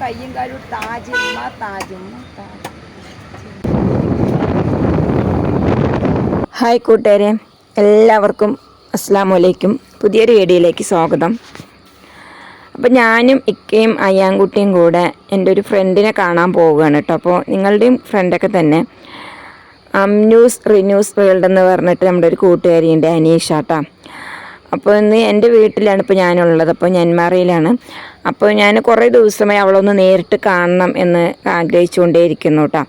കയ്യും കാലും താജ് ഉമ്മ താജ് ഉമ്മ താജ്. ഹായ് കൂട്ടുകാരെ എല്ലാവർക്കും അസ്സാം വലൈക്കും പുതിയൊരു വീഡിയോയിലേക്ക് സ്വാഗതം. അപ്പോൾ ഞാനും ഇക്കയും അയ്യാൻകുട്ടിയും കൂടെ എന്റെ ഒരു ഫ്രണ്ടിനെ കാണാൻ പോവുകയാണ് കേട്ടോ. അപ്പോൾ നിങ്ങളുടെയും ഫ്രണ്ടൊക്കെ തന്നെ അംന്യൂസ് റിന്യൂസ് വേൾഡ് എന്ന് പറഞ്ഞിട്ട് നമ്മുടെ ഒരു കൂട്ടുകാരിയുണ്ട് അനീഷാട്ടാ അപ്പോൾ ഇന്ന് എന്റെ വീട്ടിലാണ് ഇപ്പോൾ ഞാനുള്ളത്. അപ്പോൾ നെന്മാറയിലാണ്. അപ്പോൾ ഞാൻ കുറേ ദിവസമായി അവളൊന്ന് നേരിട്ട് കാണണം എന്ന് ആഗ്രഹിച്ചുകൊണ്ടേയിരിക്കുന്നു കേട്ടോ.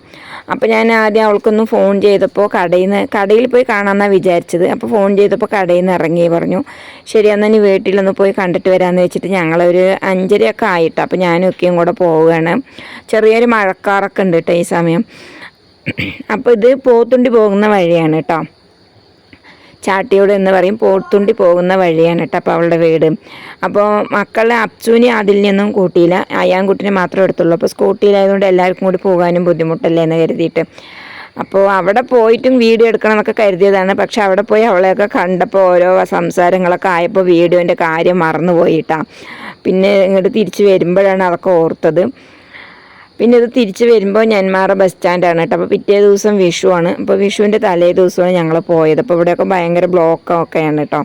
അപ്പോൾ ഞാൻ ആദ്യം അവൾക്കൊന്ന് ഫോൺ ചെയ്തപ്പോൾ കടയിൽ നിന്ന് കടയിൽ പോയി കാണാമെന്നാണ് വിചാരിച്ചത്. അപ്പോൾ ഫോൺ ചെയ്തപ്പോൾ കടയിൽ നിന്ന് ഇറങ്ങി പറഞ്ഞു ശരി എന്നാൽ ഇനി വീട്ടിലൊന്ന് പോയി കണ്ടിട്ട് വരാമെന്ന് വെച്ചിട്ട് ഞങ്ങളൊരു അഞ്ചരയൊക്കെ ആയിട്ട് അപ്പോൾ ഞാനും ഒക്കെയും കൂടെ പോവുകയാണ്. ചെറിയൊരു മഴക്കാറൊക്കെ ഉണ്ട് കേട്ടോ ഈ സമയം. അപ്പോൾ ഇത് പോത്തുണ്ടി പോകുന്ന വഴിയാണ് കേട്ടോ. ചാട്ടിയോട് എന്ന് പറയും പോത്തുണ്ടി പോകുന്ന വഴിയാണ് കേട്ടോ അപ്പോൾ അവളുടെ വീട്. അപ്പോൾ മക്കളെ അപ്സുവിനെ അതിൽ നിന്നും കൂട്ടിയില്ല. അയ്യാൻകുട്ടിനെ മാത്രമേ എടുത്തുള്ളൂ. അപ്പോൾ സ്കൂട്ടിയിലായതുകൊണ്ട് എല്ലാവർക്കും കൂടി പോകാനും ബുദ്ധിമുട്ടല്ലേ എന്ന് കരുതിയിട്ട്. അപ്പോൾ അവിടെ പോയിട്ടും വീഡിയോ എടുക്കണം എന്നൊക്കെ കരുതിയതാണ്. പക്ഷെ അവിടെ പോയി അവളെയൊക്കെ കണ്ടപ്പോൾ ഓരോ സംസാരങ്ങളൊക്കെ ആയപ്പോൾ വീഡിയോന്റെ കാര്യം മറന്നുപോയിട്ടാ പിന്നെ ഇങ്ങോട്ട് തിരിച്ച് വരുമ്പോഴാണ് അതൊക്കെ ഓർത്തത്. പിന്നെ ഇത് തിരിച്ച് വരുമ്പോൾ നെന്മാറ ബസ് സ്റ്റാൻഡാണ് കേട്ടോ. അപ്പോൾ പിറ്റേ ദിവസം വിഷുവാണ്. അപ്പോൾ വിഷുവിന്റെ തലേ ദിവസമാണ് ഞങ്ങൾ പോയത്. അപ്പോൾ ഇവിടെയൊക്കെ ഭയങ്കര ബ്ലോക്കൊക്കെയാണ് കേട്ടോ.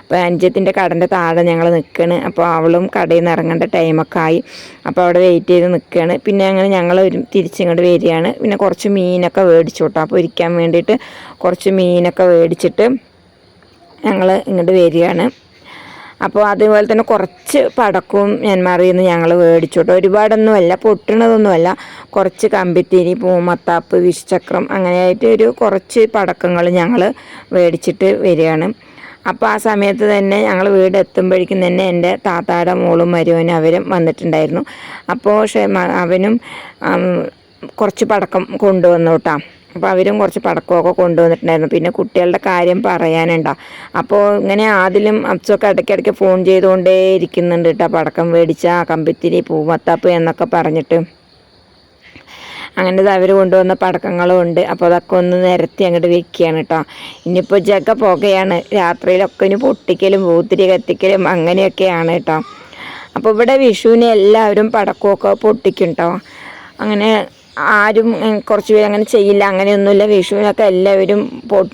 അപ്പോൾ അനുജത്തിന്റെ കടന്റെ താഴെ ഞങ്ങൾ നിൽക്കുകയാണ് അപ്പോൾ അവളും കടയിൽ നിന്ന് ഇറങ്ങേണ്ട ടൈമൊക്കെ ആയി. അപ്പോൾ അവിടെ വെയിറ്റ് ചെയ്ത് നിൽക്കുകയാണ് പിന്നെ അങ്ങനെ ഞങ്ങൾ ഒരു തിരിച്ചിങ്ങോട്ട് വരികയാണ്. പിന്നെ കുറച്ച് മീനൊക്കെ മേടിച്ചു കേട്ടോ. അപ്പോൾ ഇരിക്കാൻ വേണ്ടിയിട്ട് കുറച്ച് മീനൊക്കെ മേടിച്ചിട്ട് ഞങ്ങൾ ഇങ്ങോട്ട് വരികയാണ്. അപ്പോൾ അതുപോലെ തന്നെ കുറച്ച് പടക്കവും മ്യാൻമാറിൽ നിന്ന് ഞങ്ങൾ മേടിച്ചോട്ടോ ഒരുപാടൊന്നുമല്ല പൊട്ടണതൊന്നുമല്ല. കുറച്ച് കമ്പിത്തിരി പൂമത്താപ്പ് വിഷചക്രം അങ്ങനെയായിട്ട് ഒരു കുറച്ച് പടക്കങ്ങൾ ഞങ്ങൾ മേടിച്ചിട്ട് വരികയാണ്. അപ്പോൾ ആ സമയത്ത് തന്നെ ഞങ്ങൾ വീട് എത്തുമ്പോഴേക്കും തന്നെ എന്റെ താത്തായുടെ മോളും മരുവനും അവരും വന്നിട്ടുണ്ടായിരുന്നു. അപ്പോൾ അവനും കുറച്ച് പടക്കം കൊണ്ടുവന്നു അപ്പോൾ അവരും കുറച്ച് പടക്കമൊക്കെ കൊണ്ടുവന്നിട്ടുണ്ടായിരുന്നു. പിന്നെ കുട്ടികളുടെ കാര്യം പറയാനുണ്ടോ. അപ്പോൾ ഇങ്ങനെ ആദിലും അപ്സൊക്കെ ഇടയ്ക്കിടയ്ക്ക് ഫോൺ ചെയ്തുകൊണ്ടേ ഇരിക്കുന്നുണ്ട് കേട്ടോ. പടക്കം മേടിച്ച കമ്പിത്തിരി പൂമത്താപ്പ് എന്നൊക്കെ പറഞ്ഞിട്ട്. അങ്ങനെ അവർ കൊണ്ടുവന്ന പടക്കങ്ങളും ഉണ്ട് അപ്പോൾ അതൊക്കെ ഒന്ന് നിരത്തി അങ്ങോട്ട് വെക്കുകയാണ് കേട്ടോ. ഇനിയിപ്പോൾ ജഗ പുകയാണ്. രാത്രിയിലൊക്കെ ഇനി പൊട്ടിക്കലും പൂത്തിരി കത്തിക്കലും അങ്ങനെയൊക്കെയാണ് കേട്ടോ. അപ്പോൾ ഇവിടെ വിഷുവിന് എല്ലാവരും പടക്കമൊക്കെ പൊട്ടിക്കും കേട്ടോ. അങ്ങനെ ആരും കുറച്ച് പേര് അങ്ങനെ ചെയ്യില്ല അങ്ങനെയൊന്നുമില്ല. വിഷുവിനൊക്കെ എല്ലാവരും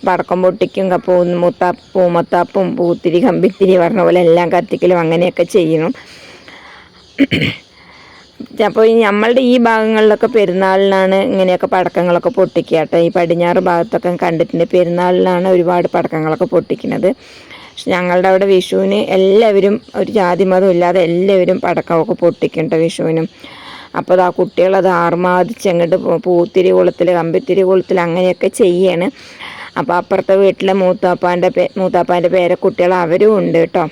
പടക്കം പൊട്ടിക്കും കപ്പും മുത്താ പൂമത്താപ്പും പൂത്തിരി കമ്പിത്തിരി പറഞ്ഞ പോലെ എല്ലാം കത്തിക്കലും അങ്ങനെയൊക്കെ ചെയ്യണം അപ്പോൾ ഈ നമ്മളുടെ ഈ ഭാഗങ്ങളിലൊക്കെ പെരുന്നാളിനാണ് ഇങ്ങനെയൊക്കെ പടക്കങ്ങളൊക്കെ പൊട്ടിക്കുക കേട്ടോ. ഈ പടിഞ്ഞാറ് ഭാഗത്തൊക്കെ കണ്ടിട്ടുണ്ട് പെരുന്നാളിനാണ് ഒരുപാട് പടക്കങ്ങളൊക്കെ പൊട്ടിക്കുന്നത്. പക്ഷെ ഞങ്ങളുടെ അവിടെ വിഷുവിന് എല്ലാവരും ഒരു ജാതി മതം ഇല്ലാതെ എല്ലാവരും പടക്കമൊക്കെ പൊട്ടിക്കും കേട്ടോ വിഷുവിനും. അപ്പോൾ ആ കുട്ടികളത് ആർമാദിച്ച് അങ്ങോട്ട് പൂത്തിരി കുളത്തിൽ കമ്പിത്തിരി കുളത്തിൽ അങ്ങനെയൊക്കെ ചെയ്യാണ്. അപ്പോൾ അപ്പുറത്തെ വീട്ടിലെ മൂത്താപ്പാന്റെ പേ മൂത്താപ്പാന്റെ പേരക്കുട്ടികൾ അവരും ഉണ്ട് കേട്ടോ.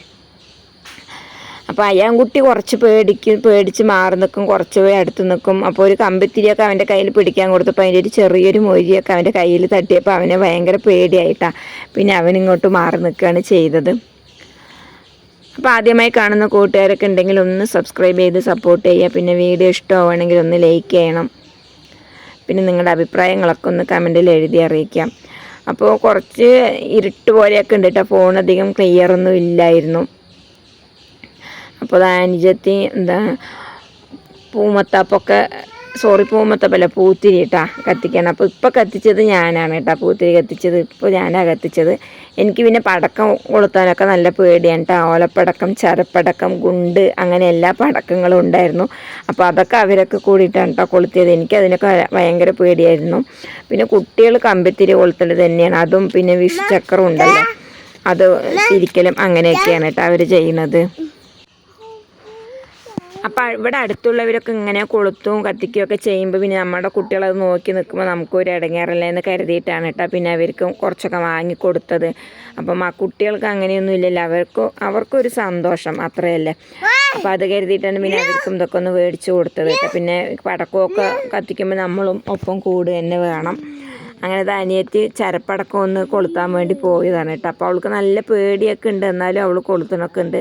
അപ്പോൾ അയ്യാൻകുട്ടി കുറച്ച് പേടിക്കും പേടിച്ച് മാറി നിൽക്കും കുറച്ച് പോയി അടുത്ത് നിൽക്കും അപ്പോൾ ഒരു കമ്പിത്തിരിയൊക്കെ അവന്റെ കയ്യിൽ പിടിക്കാൻ കൊടുത്തപ്പോൾ അതിന്റെ ഒരു ചെറിയൊരു മൊഴിയൊക്കെ അവന്റെ കയ്യിൽ തട്ടിയപ്പോൾ അവനെ ഭയങ്കര പേടിയായിട്ടാണ് പിന്നെ അവനിങ്ങോട്ട് മാറി നിൽക്കുകയാണ് ചെയ്തത്. അപ്പോൾ ആദ്യമായി കാണുന്ന കൂട്ടുകാരൊക്കെ ഉണ്ടെങ്കിൽ ഒന്ന് സബ്സ്ക്രൈബ് ചെയ്ത് സപ്പോർട്ട് ചെയ്യുക. പിന്നെ വീഡിയോ ഇഷ്ടമാവുകയാണെങ്കിൽ ഒന്ന് ലൈക്ക് ചെയ്യണം. പിന്നെ നിങ്ങളുടെ അഭിപ്രായങ്ങളൊക്കെ ഒന്ന് കമന്റിൽ എഴുതി അറിയിക്കാം. അപ്പോൾ കുറച്ച് ഇരുട്ട് പോലെയൊക്കെ ഉണ്ട് കേട്ടോ. ഫോൺ അധികം ക്ലിയർ ഒന്നും ഇല്ലായിരുന്നു. അപ്പോൾ അനുജത്തി എന്താ പൂമത്താപ്പൊക്കെ സോറി പൂമത്തപ്പല്ല പൂത്തിരി കേട്ടാ കത്തിക്കണം. അപ്പോൾ ഇപ്പോൾ കത്തിച്ചത് ഞാനാണ് കേട്ടോ. പൂത്തിരി കത്തിച്ചത് ഇപ്പോൾ ഞാനാണ് കത്തിച്ചത്. എനിക്ക് പിന്നെ പടക്കം കൊളുത്താനൊക്കെ നല്ല പേടിയാണ് കേട്ടോ. ഓലപ്പടക്കം ചരപ്പടക്കം ഗുണ്ട് അങ്ങനെ എല്ലാ പടക്കങ്ങളും ഉണ്ടായിരുന്നു. അപ്പോൾ അതൊക്കെ അവരൊക്കെ കൂടിയിട്ടാണ് കേട്ടോ കൊളുത്തിയത്. എനിക്ക് അതിനൊക്കെ ഭയങ്കര പേടിയായിരുന്നു. പിന്നെ കുട്ടികൾ കമ്പിത്തിരി കൊളുത്തൽ തന്നെയാണ്. അതും പിന്നെ വിഷുചക്രം ഉണ്ടല്ലോ. അത് തിരിക്കലും അങ്ങനെയൊക്കെയാണ് കേട്ടോ അവർ ചെയ്യുന്നത്. അപ്പം ഇവിടെ അടുത്തുള്ളവരൊക്കെ ഇങ്ങനെ കൊളുത്തും കത്തിക്കുകയൊക്കെ ചെയ്യുമ്പോൾ പിന്നെ നമ്മുടെ കുട്ടികളത് നോക്കി നിൽക്കുമ്പോൾ നമുക്കൊരു ഇടങ്ങേറല്ലേ എന്ന് കരുതിയിട്ടാണ് കേട്ടോ പിന്നെ അവർക്ക് കുറച്ചൊക്കെ വാങ്ങിക്കൊടുത്തത് അപ്പം ആ കുട്ടികൾക്ക് അങ്ങനെയൊന്നും ഇല്ലല്ലോ. അവർക്ക് അവർക്കൊരു സന്തോഷം അത്രയല്ലേ. അപ്പം അത് കരുതിയിട്ടാണ് പിന്നെ അവർക്കും ഇതൊക്കെ ഒന്ന് മേടിച്ചു കൊടുത്തത് കേട്ടോ പിന്നെ പടക്കമൊക്കെ കത്തിക്കുമ്പോൾ നമ്മളും ഒപ്പം കൂട് തന്നെ വേണം. അങ്ങനെ അനിയത്തി ചരപ്പടക്കം ഒന്ന് കൊളുത്താൻ വേണ്ടി പോയതാണ് കേട്ടോ അപ്പോൾ അവൾക്ക് നല്ല പേടിയൊക്കെ ഉണ്ട്. എന്നാലും അവൾ കൊളുത്തണൊക്കെ ഉണ്ട്.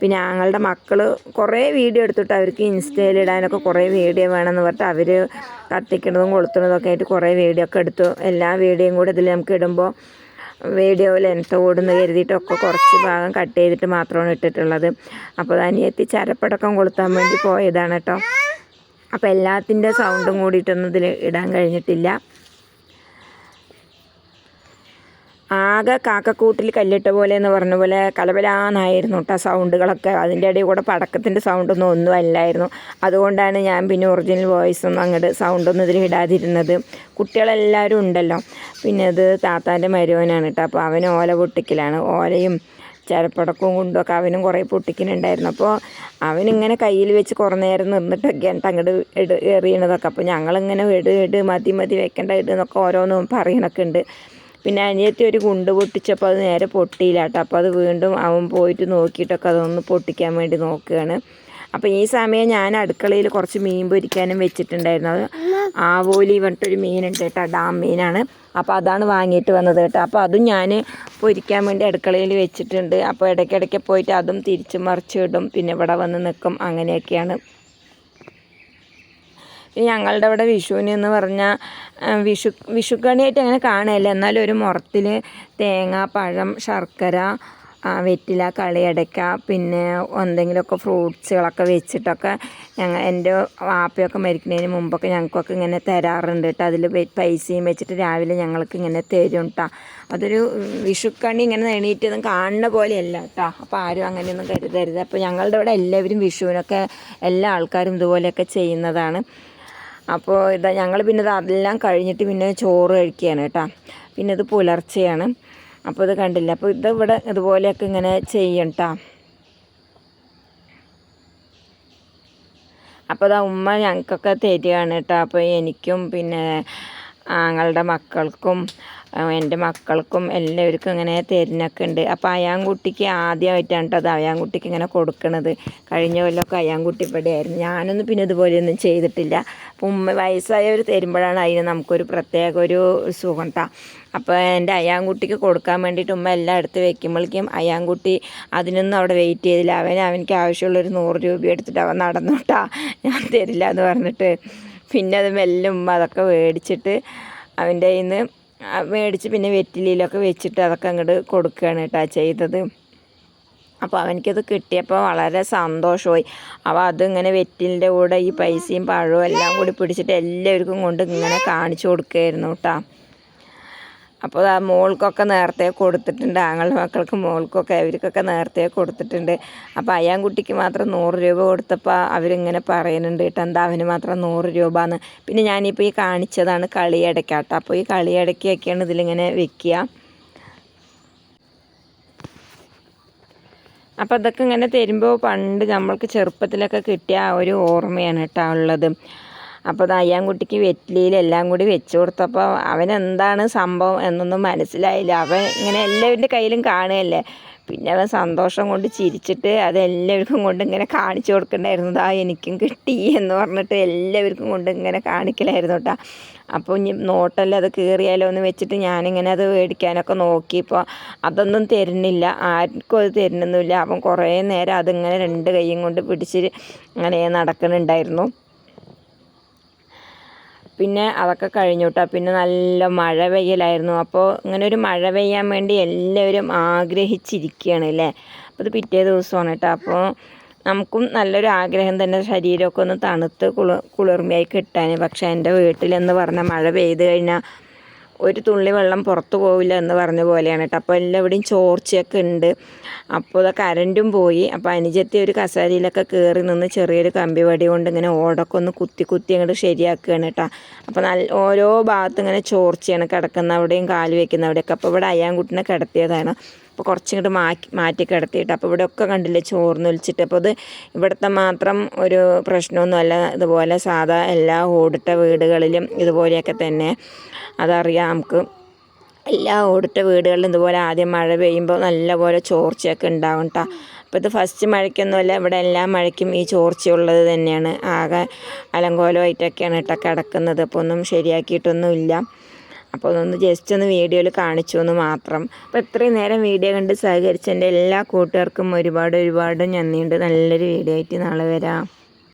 പിന്നെ ഞങ്ങളുടെ മക്കൾ കുറേ വീഡിയോ എടുത്തിട്ട് അവർക്ക് ഇൻസ്റ്റയിൽ ഇടാനൊക്കെ കുറേ വീഡിയോ വേണമെന്ന് പറഞ്ഞിട്ട് അവർ കത്തിക്കുന്നതും കൊളുത്തുന്നതൊക്കെ ആയിട്ട് കുറേ വീഡിയോ ഒക്കെ എടുത്തു. എല്ലാ വീഡിയോയും കൂടെ ഇതിൽ നമുക്ക് ഇടുമ്പോൾ വീഡിയോ ലെൻത്ത് കൂടുന്ന കരുതിയിട്ടൊക്കെ കുറച്ച് ഭാഗം കട്ട് ചെയ്തിട്ട് മാത്രമാണ് ഇട്ടിട്ടുള്ളത്. അപ്പോൾ അനിയത്തി ചരപ്പടക്കം കൊളുത്താൻ വേണ്ടി പോയതാണ് കേട്ടോ. അപ്പോൾ എല്ലാത്തിന്റെ സൗണ്ടും കൂടിയിട്ടൊന്നും ഇതിൽ ഇടാൻ കഴിഞ്ഞിട്ടില്ല. ആകെ കാക്കക്കൂട്ടിൽ കല്ലിട്ട പോലെ എന്ന് പറഞ്ഞ പോലെ കലബലാന്നായിരുന്നു കേട്ടോ സൗണ്ടുകളൊക്കെ. അതിന്റെ ഇടയിൽ കൂടെ പടക്കത്തിന്റെ സൗണ്ടൊന്നും ഒന്നും അല്ലായിരുന്നു. അതുകൊണ്ടാണ് ഞാൻ പിന്നെ ഒറിജിനൽ വോയിസ് ഒന്നും അങ്ങോട്ട് സൗണ്ടൊന്നും ഇതിൽ ഇടാതിരുന്നത് കുട്ടികളെല്ലാവരും ഉണ്ടല്ലോ. പിന്നെ അത് താത്താന്റെ മരുവനാണ് കേട്ടോ അപ്പോൾ അവൻ ഓല പൊട്ടിക്കലാണ്. ഓലയും ചരപ്പടക്കവും കൊണ്ടൊക്കെ അവനും കുറേ പൊട്ടിക്കുന്നുണ്ടായിരുന്നു. അപ്പോൾ അവനിങ്ങനെ കയ്യിൽ വെച്ച് കുറേ നേരം നിന്നിട്ടൊക്കെയാണ് അങ്ങോട്ട് എട് എറിയണതൊക്കെ. അപ്പോൾ ഞങ്ങളിങ്ങനെ ഇട് ഇട് മതി മതി വെക്കേണ്ട ഇട് എന്നൊക്കെ ഓരോന്നും പറയണൊക്കെ ഉണ്ട്. പിന്നെ അനിയത്തി ഒരു കുണ്ട് പൊട്ടിച്ചപ്പോൾ അത് നേരെ പൊട്ടിയില്ല കേട്ടോ. അപ്പോൾ അത് വീണ്ടും അവൻ പോയിട്ട് നോക്കിയിട്ടൊക്കെ അതൊന്ന് പൊട്ടിക്കാൻ വേണ്ടി നോക്കുകയാണ്. അപ്പോൾ ഈ സമയം ഞാൻ അടുക്കളയിൽ കുറച്ച് മീൻ പൊരിക്കാനും വെച്ചിട്ടുണ്ടായിരുന്നു. അത് ആവോലി പറഞ്ഞിട്ടൊരു മീനുണ്ട് കേട്ടോ ഡാം മീനാണ്. അപ്പോൾ അതാണ് വാങ്ങിയിട്ട് വന്നത് കേട്ടോ. അപ്പോൾ അതും ഞാൻ പൊരിക്കാൻ വേണ്ടി അടുക്കളയിൽ വെച്ചിട്ടുണ്ട്. അപ്പോൾ ഇടയ്ക്കിടയ്ക്ക് പോയിട്ട് അതും തിരിച്ചു തിരിച്ച് മറിച്ചിടും പിന്നെ ഇവിടെ വന്ന് നിൽക്കും. അങ്ങനെയൊക്കെയാണ്. ഞങ്ങളുടെ അവിടെ വിഷുവിന് എന്ന് പറഞ്ഞാൽ വിഷു വിഷുക്കണിയായിട്ട് അങ്ങനെ കാണുകയില്ല എന്നാലും ഒരു മുറത്തിൽ തേങ്ങ പഴം ശർക്കര വെറ്റില കളിയടയ്ക്ക പിന്നെ എന്തെങ്കിലുമൊക്കെ ഫ്രൂട്ട്സുകളൊക്കെ വെച്ചിട്ടൊക്കെ ഞങ്ങൾ എന്റെ വാപ്പയൊക്കെ മരിക്കുന്നതിന് മുമ്പൊക്കെ ഞങ്ങൾക്കൊക്കെ ഇങ്ങനെ തരാറുണ്ട് കേട്ടോ. അതിൽ പൈസയും വെച്ചിട്ട് രാവിലെ ഞങ്ങൾക്ക് ഇങ്ങനെ തരും കേട്ടോ അതൊരു വിഷുക്കണി ഇങ്ങനെ എണീറ്റൊന്നും കാണുന്ന പോലെയല്ല കേട്ടോ അപ്പോൾ ആരും അങ്ങനെയൊന്നും കരുതരുത്. അപ്പോൾ ഞങ്ങളുടെ ഇവിടെ എല്ലാവരും വിഷുവിനൊക്കെ എല്ലാ ആൾക്കാരും ഇതുപോലെയൊക്കെ ചെയ്യുന്നതാണ്. അപ്പോൾ ഇതാ ഞങ്ങൾ പിന്നെ അതെല്ലാം കഴിഞ്ഞിട്ട് പിന്നെ ചോറ് കഴിക്കുകയാണ് കേട്ടോ. പിന്നെ ഇത് പുലർച്ചെയാണ്. അപ്പോൾ ഇത് കണ്ടില്ല? അപ്പോൾ ഇത് ഇവിടെ ഇതുപോലെയൊക്കെ ഇങ്ങനെ ചെയ്യും കേട്ടോ അപ്പോൾ ഇതാ ഉമ്മ ഞങ്ങൾക്കൊക്കെ തരികയാണ് കേട്ടോ അപ്പോൾ എനിക്കും പിന്നെ ആങ്ങളുടെ മക്കൾക്കും എന്റെ മക്കൾക്കും എല്ലാവർക്കും ഇങ്ങനെ തരുന്നൊക്കെ ഉണ്ട്. അപ്പോൾ അയാൻകുട്ടിക്ക് ആദ്യമായിട്ടാണ് കേട്ടോ അത് അയാൻകുട്ടിക്ക് ഇങ്ങനെ കൊടുക്കണത്. കഴിഞ്ഞ കൊല്ലമൊക്കെ അയാൻകുട്ടി ഇവിടെയായിരുന്നു ഞാനൊന്നും പിന്നെ ഇതുപോലെയൊന്നും ചെയ്തിട്ടില്ല. അപ്പോൾ ഉമ്മ വയസ്സായവർ തരുമ്പോഴാണ് അതിന് നമുക്കൊരു പ്രത്യേക ഒരു സുഖം കേട്ടോ. അപ്പോൾ എന്റെ അയാൻകുട്ടിക്ക് കൊടുക്കാൻ വേണ്ടിയിട്ട് ഉമ്മ എല്ലാം എടുത്ത് വെക്കുമ്പോഴേക്കും അയാൻകുട്ടി അതിനൊന്നും അവിടെ വെയിറ്റ് ചെയ്തില്ല. അവൻ അവനിക്ക് ആവശ്യമുള്ളൊരു നൂറ് രൂപ എടുത്തിട്ട് അവൻ നടന്നു കേട്ടാ. ഞാൻ തരില്ല എന്ന് പറഞ്ഞിട്ട്. പിന്നെ അത് മെല്ലെ ഉമ്മ അതൊക്കെ മേടിച്ചിട്ട് അവന്റെ കയ്യിൽ നിന്ന് മേടിച്ച് പിന്നെ വെറ്റിലയിലൊക്കെ വെച്ചിട്ട് അതൊക്കെ അങ്ങോട്ട് കൊടുക്കുകയാണ് കേട്ടോ ചെയ്തത്. അപ്പോൾ അവനിക്കത് കിട്ടിയപ്പോൾ വളരെ സന്തോഷമായി. അപ്പോൾ അതിങ്ങനെ വെറ്റിലിന്റെ കൂടെ ഈ പൈസയും പഴവും എല്ലാം കൂടി പിടിച്ചിട്ട് എല്ലാവർക്കും കൊണ്ട് ഇങ്ങനെ കാണിച്ചു കൊടുക്കുകയായിരുന്നു കേട്ടോ. അപ്പോൾ ആ മോൾക്കൊക്കെ നേരത്തെ കൊടുത്തിട്ടുണ്ട്. ആങ്ങളുടെ മക്കൾക്ക് മോൾക്കൊക്കെ അവർക്കൊക്കെ നേരത്തെ കൊടുത്തിട്ടുണ്ട്. അപ്പോൾ അയ്യാൻകുട്ടിക്ക് മാത്രം നൂറ് രൂപ കൊടുത്തപ്പോൾ അവരിങ്ങനെ പറയുന്നുണ്ട് കേട്ടോ എന്താ അവന് മാത്രം നൂറ് രൂപ എന്ന് പിന്നെ ഞാനിപ്പോൾ ഈ കാണിച്ചതാണ് കളിയടയ്ക്കാട്ടോ അപ്പോൾ ഈ കളിയടയ്ക്കൊക്കെയാണ് ഇതിലിങ്ങനെ വെക്കുക. അപ്പോൾ അതൊക്കെ ഇങ്ങനെ തരുമ്പോൾ പണ്ട് നമ്മൾക്ക് ചെറുപ്പത്തിലൊക്കെ കിട്ടിയ ഒരു ഓർമ്മയാണ് കേട്ടോ ഉള്ളത്. അപ്പോൾ അത് അയ്യാൻകുട്ടിക്ക് വെറ്റിലയിൽ എല്ലാം കൂടി വെച്ച് കൊടുത്തപ്പോൾ അവൻ എന്താണ് സംഭവം എന്നൊന്നും മനസ്സിലായില്ല. അവൻ ഇങ്ങനെ എല്ലാവരുടെ കയ്യിലും കാണുകയല്ലേ. പിന്നെ അവൻ സന്തോഷം കൊണ്ട് ചിരിച്ചിട്ട് അത് എല്ലാവർക്കും കൊണ്ട് ഇങ്ങനെ കാണിച്ചു കൊടുക്കണ്ടായിരുന്നു. ദാ എനിക്കും കിട്ടി എന്ന് പറഞ്ഞിട്ട് എല്ലാവർക്കും കൊണ്ട് ഇങ്ങനെ കാണിക്കലായിരുന്നു കേട്ടോ അപ്പോൾ ഇനി നോട്ടല്ല അത് കീറിയാലോ എന്ന് വെച്ചിട്ട് ഞാനിങ്ങനെ അത് മേടിക്കാനൊക്കെ നോക്കിയപ്പോൾ അതൊന്നും തരുന്നില്ല. ആർക്കും അത് തരുന്നൊന്നുമില്ല. അവൻ കുറേ നേരം അതിങ്ങനെ രണ്ട് കൈയും കൊണ്ട് പിടിച്ച് അങ്ങനെ നടക്കുന്നുണ്ടായിരുന്നു പിന്നെ അതൊക്കെ കഴിഞ്ഞു കേട്ടോ പിന്നെ നല്ല മഴ പെയ്യലായിരുന്നു. അപ്പോൾ ഇങ്ങനെ ഒരു മഴ പെയ്യാൻ വേണ്ടി എല്ലാവരും ആഗ്രഹിച്ചിരിക്കുകയാണ് അല്ലേ? അപ്പോൾ ഇത് പിറ്റേ ദിവസമാണ് കേട്ടോ. അപ്പോൾ നമുക്കും നല്ലൊരു ആഗ്രഹം തന്നെ ശരീരമൊക്കെ ഒന്ന് തണുത്ത് കുളിർ കുളിർമയായി കിട്ടാൻ പക്ഷേ എന്റെ വീട്ടിലെന്ന് പറഞ്ഞാൽ മഴ പെയ്ത് കഴിഞ്ഞാൽ ഒരു തുള്ളി വെള്ളം പുറത്തു പോവില്ല എന്ന് പറഞ്ഞ പോലെയാണ് കേട്ടോ. അപ്പോൾ എല്ലാവിടെയും ചോർച്ചയൊക്കെ ഉണ്ട്. അപ്പോൾ ഇത് കരണ്ടും പോയി. അപ്പോൾ അനുജത്തി ഒരു കസാരിയിലൊക്കെ കയറി നിന്ന് ചെറിയൊരു കമ്പി വടി കൊണ്ട് ഇങ്ങനെ ഓടൊക്കെ ഒന്ന് കുത്തി കുത്തി അങ്ങോട്ട് ശരിയാക്കുകയാണ് കേട്ടോ. അപ്പോൾ നല്ല ഓരോ ഭാഗത്തും ഇങ്ങനെ ചോർച്ചയാണ് കിടക്കുന്ന അവിടെയും കാൽ വെക്കുന്ന അവിടെയൊക്കെ. അപ്പോൾ ഇവിടെ അയ്യാൻകുട്ടിനെ കിടത്തിയതാണ്. അപ്പോൾ കുറച്ചിങ്ങോട്ട് മാറ്റി മാറ്റി കിടത്തിയിട്ട്. അപ്പോൾ ഇവിടെ ഒക്കെ കണ്ടില്ലേ ചോർന്നൊലിച്ചിട്ട് അപ്പോൾ ഇത് ഇവിടുത്തെ മാത്രം ഒരു പ്രശ്നമൊന്നുമല്ല. ഇതുപോലെ സാധാ എല്ലാ ഓടിട്ട വീടുകളിലും ഇതുപോലെയൊക്കെ തന്നെ. അതറിയാം നമുക്ക്. എല്ലാ ഓടിട്ട വീടുകളിലും ഇതുപോലെ ആദ്യം മഴ പെയ്യുമ്പോൾ നല്ലപോലെ ചോർച്ചയൊക്കെ ഉണ്ടാവും കേട്ടോ അപ്പോൾ ഇത് ഫസ്റ്റ് മഴയ്ക്കൊന്നുമല്ല ഇവിടെ എല്ലാ മഴയ്ക്കും ഈ ചോർച്ചയുള്ളത് തന്നെയാണ്. ആകെ അലങ്കോലമായിട്ടൊക്കെയാണ് കേട്ടോ കിടക്കുന്നത്. അപ്പോൾ ഒന്നും ശരിയാക്കിയിട്ടൊന്നുമില്ല. അപ്പോൾ അതൊന്ന് ജസ്റ്റ് ഒന്ന് വീഡിയോയിൽ കാണിച്ചു എന്ന് മാത്രം. അപ്പോൾ ഇത്രയും നേരം വീഡിയോ കണ്ട് സഹകരിച്ച എന്റെ എല്ലാ കൂട്ടുകാർക്കും ഒരുപാട് ഒരുപാട് നന്ദിയുണ്ട്. നല്ലൊരു വീഡിയോ ആയിട്ട് നാളെ വരാം.